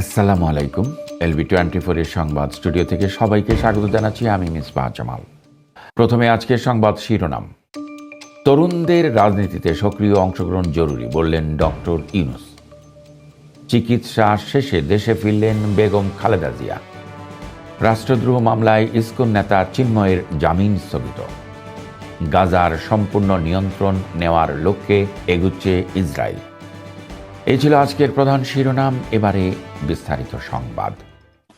আসসালামু আলাইকুম, LB twenty ফোরের সংবাদ স্টুডিও থেকে সবাইকে স্বাগত জানাচ্ছি, আমি মিসবাহ জামাল প্রথমে আজকের সংবাদ শিরোনাম। তরুণদের রাজনীতিতে সক্রিয় অংশগ্রহণ জরুরি, বললেন ডক্টর ইউনুস। চিকিৎসা শেষে দেশে ফিরলেন বেগম খালেদা জিয়া। রাষ্ট্রদ্রোহ মামলায় ইসকন নেতা চিন্ময়ের জামিন স্থগিত। গাজার সম্পূর্ণ নিয়ন্ত্রণ নেওয়ার লক্ষ্যে এগুচ্ছে ইসরায়েল। এই ছিল আজকের প্রধান শিরোনাম এবারে বিস্তারিত সংবাদ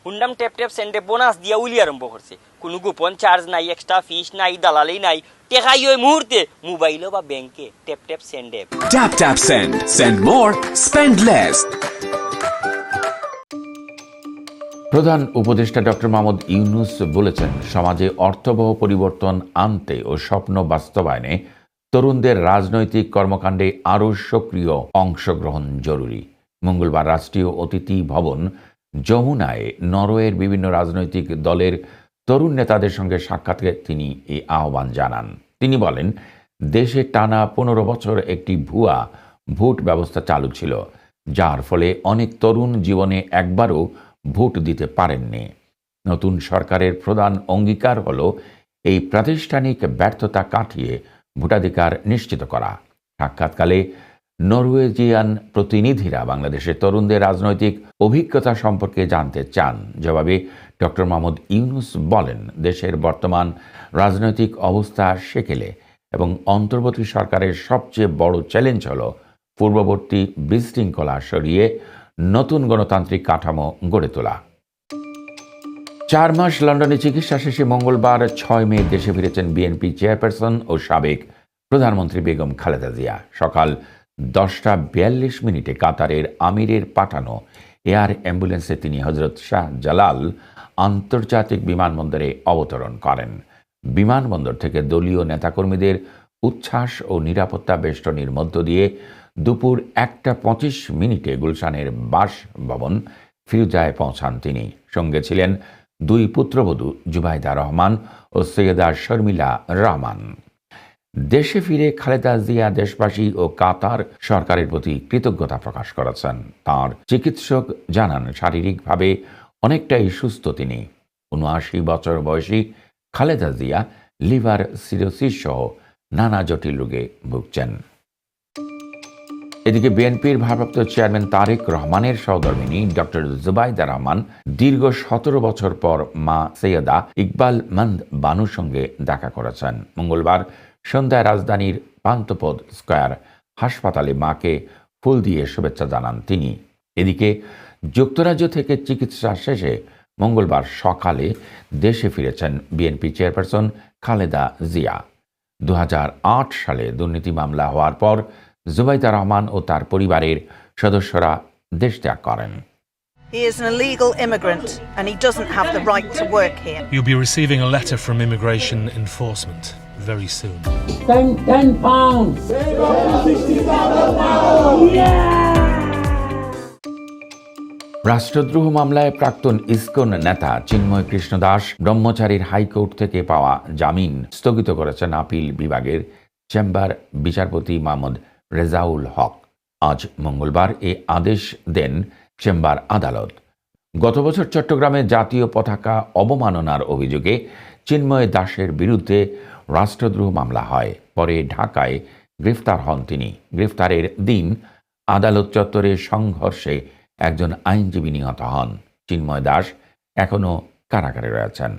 হুন্ডাম ট্যাপ ট্যাপ সেন্ডে বোনাস দিয়া উলি আরম্ভ করছে কোনো গোপন চার্জ নাই এক্সট্রা ফিস নাই দালালি নাই টেকাই ওই মুহূর্তে মোবাইলও বা ব্যাংকে ট্যাপ ট্যাপ সেন্ডে Tap tap send. Send more, spend less. প্রধান উপদেষ্টা ডক্টর মাহমুদ ইউনুস বলেছেন সমাজে অর্থবহ পরিবর্তন আনতে ও স্বপ্ন বাস্তবায়নে তরুণদের রাজনৈতিক কর্মকাণ্ডে আরও সক্রিয় অংশগ্রহণ জরুরি। মঙ্গলবার রাষ্ট্রীয় অতিথি ভবন যমুনায় নরওয়ের বিভিন্ন রাজনৈতিক দলের তরুণ নেতাদের সঙ্গে সাক্ষাৎকে তিনি এই আহ্বান জানান। তিনি বলেন, দেশে টানা পনেরো বছর একটি ভুয়া ভোট ব্যবস্থা চালু ছিল, যার ফলে অনেক তরুণ জীবনে একবারও ভোট দিতে পারেননি। নতুন সরকারের প্রধান অঙ্গীকার হল, এই প্রাতিষ্ঠানিক ব্যর্থতা কাটিয়ে ভোটাধিকার নিশ্চিত করা। সাক্ষাৎকালে নরওয়েজিয়ান প্রতিনিধিরা বাংলাদেশের তরুণদের রাজনৈতিক অভিজ্ঞতা সম্পর্কে জানতে চান। জবাবে ডক্টর মোহাম্মদ ইউনুস বলেন, দেশের বর্তমান রাজনৈতিক অবস্থা সেকেলে এবং অন্তর্বর্তী সরকারের সবচেয়ে বড় চ্যালেঞ্জ হল পূর্ববর্তী বিশৃঙ্খলা সরিয়ে নতুন গণতান্ত্রিক কাঠামো গড়ে তোলা। চার মাস লন্ডনে চিকিৎসা শেষে মঙ্গলবার ছয় মে দেশে ফিরেছেন বিএনপি চেয়ারপারসন ও সাবেক প্রধানমন্ত্রী বেগম খালেদা জিয়া। সকাল দশটা বিয়াল্লিশ মিনিটে কাতারের আমিরের পাঠানো এয়ার অ্যাম্বুলেন্সে তিনি হজরত শাহ জালাল আন্তর্জাতিক বিমানবন্দরে অবতরণ করেন। বিমানবন্দর থেকে দলীয় নেতাকর্মীদের উচ্ছ্বাস ও নিরাপত্তা বেষ্টনীর মধ্য দিয়ে দুপুর একটা পঁচিশ মিনিটে গুলশানের বাসভবন ফিরুজায় পৌঁছান তিনি। সঙ্গে ছিলেন দুই পুত্রবধূ জুবাইদা রহমান ও সৈয়দা শর্মিলা রহমান দেশে ফিরে খালেদা জিয়া দেশবাসী ও কাতার সরকারের প্রতি কৃতজ্ঞতা প্রকাশ করেছেন। তার চিকিৎসক জানান, শারীরিকভাবে অনেকটাই সুস্থ তিনি। উনআশি বছর বয়সী খালেদা জিয়া লিভার সিরোসিস সহ নানা জটিল রোগে ভুগছেন। এদিকে বিএনপির ভারপ্রাপ্ত চেয়ারম্যান তারেক রহমানের সহধর্মিনী ডক্টর জুবাইদা রহমান দীর্ঘ সতেরো বছর পর মা সৈয়দা ইকবাল মন্দ বানুর সঙ্গে দেখা করেছেন। মঙ্গলবার সন্ধ্যায় রাজধানীর পান্তপদ স্কয়ার হাসপাতালে মাকে ফুল দিয়ে শুভেচ্ছা জানান তিনি। এদিকে যুক্তরাজ্য থেকে চিকিৎসা শেষে মঙ্গলবার সকালে দেশে ফিরেছেন বিএনপি চেয়ারপারসন খালেদা জিয়া। দু হাজার আট সালে দুর্নীতি মামলা হওয়ার পর জুবাইদা রহমান ও তার পরিবারের সদস্যরা দেশ ত্যাগ করেন He is an illegal immigrant and he doesn't have the right to work here. You'll be receiving a letter from immigration enforcement very soon. 10, 10 pounds. রাষ্ট্রদ্রোহ মামলায় প্রাক্তন ইসকন নেতা চিন্ময় কৃষ্ণ দাস ব্রহ্মচারীর হাইকোর্ট থেকে পাওয়া জামিন স্থগিত করেছেন আপিল বিভাগের চেম্বার বিচারপতি মাহমুদ রেজাউল হক। আজ মঙ্গলবার এ আদেশ দেন চেম্বার আদালত। গত বছর চট্টগ্রামে জাতীয় পতাকা অবমাননার অভিযোগে চিন্ময় দাসের বিরুদ্ধে রাষ্ট্রদ্রোহ মামলা হয়। পরে ঢাকায় গ্রেফতার হন তিনি। গ্রেফতারের দিন আদালত চত্বরে সংঘর্ষে একজন আইনজীবী নিহত হন। চিন্ময় দাস এখনও কারাগারে রয়েছেন।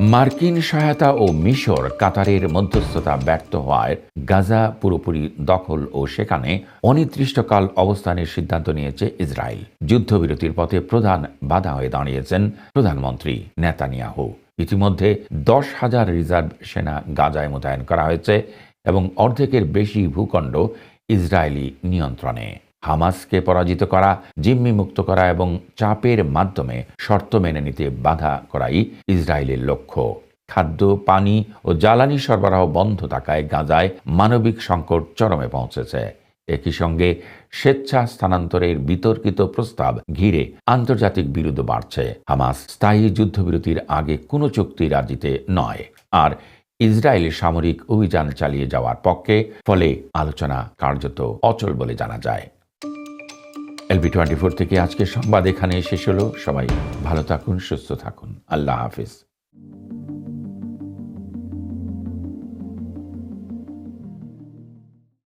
মার্কিন সহায়তা ও মিশর কাতারের মধ্যস্থতা ব্যর্থ হওয়ায় গাজা পুরোপুরি দখল ও সেখানে অনির্দিষ্টকাল অবস্থানের সিদ্ধান্ত নিয়েছে ইসরায়েল। যুদ্ধবিরতির পথে প্রধান বাধা হয়ে দাঁড়িয়েছেন প্রধানমন্ত্রী নেতানিয়াহু। ইতিমধ্যে দশ হাজার রিজার্ভ সেনা গাজায় মোতায়েন করা হয়েছে এবং অর্ধেকের বেশি ভূখণ্ড ইসরায়েলি নিয়ন্ত্রণে। হামাসকে পরাজিত করা, জিম্মি মুক্ত করা এবং চাপের মাধ্যমে শর্ত মেনে নিতে বাধা করাই ইসরায়েলের লক্ষ্য। খাদ্য, পানি ও জ্বালানি সরবরাহ বন্ধ থাকায় গাজায় মানবিক সংকট চরমে পৌঁছেছে। একই সঙ্গে স্বেচ্ছা স্থানান্তরের বিতর্কিত প্রস্তাব ঘিরে আন্তর্জাতিক বিরোধ বাড়ছে। হামাস স্থায়ী যুদ্ধবিরতির আগে কোনো চুক্তি রাজিতে নয়। আর ইসরায়েল সামরিক অভিযান চালিয়ে যাওয়ার পক্ষে ফলে আলোচনা কার্যত অচল বলে জানা যায়। এলবি টোয়েন্টি ফোর থেকে আজকে সংবাদ এখানে শেষ হলো। সবাই ভালো থাকুন, সুস্থ থাকুন। আল্লাহ হাফিজ।